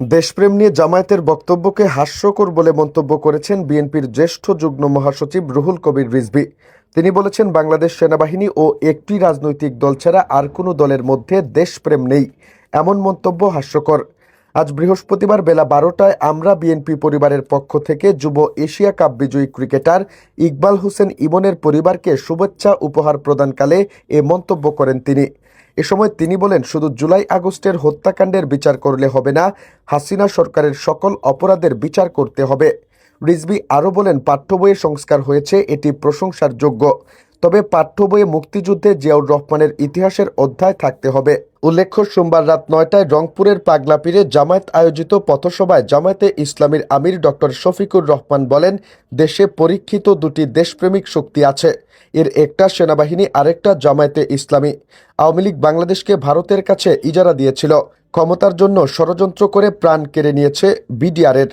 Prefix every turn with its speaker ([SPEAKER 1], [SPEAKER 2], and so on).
[SPEAKER 1] দেশপ্রেম নিয়ে জামায়াতের বক্তব্যকে হাস্যকর বলে মন্তব্য করেছেন বিএনপির জ্যেষ্ঠ যুগ্ম মহাসচিব রুহুল কবির রিজভী। তিনি বলেছেন, বাংলাদেশ সেনাবাহিনী ও একটি রাজনৈতিক দল ছাড়া আর কোনো দলের মধ্যে দেশপ্রেম নেই। এমন মন্তব্য হাস্যকর। আজ বৃহস্পতিবার বেলা বারোটায় আমরা বিএনপি পরিবারের পক্ষ থেকে যুব এশিয়া কাপ বিজয়ী ক্রিকেটার ইকবাল হোসেন ইমনের পরিবারকে শুভেচ্ছা উপহার প্রদানকালে এ মন্তব্য করেন তিনি। এ সময় তিনি বলেন, শুধু জুলাই আগস্টের হত্যাকাণ্ডের বিচার করলে হবে না, হাসিনা সরকারের সকল অপরাধের বিচার করতে হবে। রিজভি আরও বলেন, পাঠ্য বইয়ে সংস্কার হয়েছে, এটি প্রশংসার যোগ্য। তবে পাঠ্য বইয়ে মুক্তিযুদ্ধে জিয়াউর রহমানের ইতিহাসের অধ্যায় থাকতে হবে। উল্লেখ্য, সোমবার রাত নয়টায় রংপুরের পাগলাপীরে জামায়াত আয়োজিত পথসভায় জামায়াতে ইসলামীর আমির ডক্টর শফিকুর রহমান বলেন, দেশে পরীক্ষিত দুটি দেশপ্রেমিক শক্তি আছে। এর একটা সেনাবাহিনী, আরেকটা জামায়াতে ইসলামী। আওয়ামী লীগ বাংলাদেশকে ভারতের কাছে ইজারা দিয়েছিল। ক্ষমতার জন্য ষড়যন্ত্র করে প্রাণ কেড়ে নিয়েছে বিডিআরের।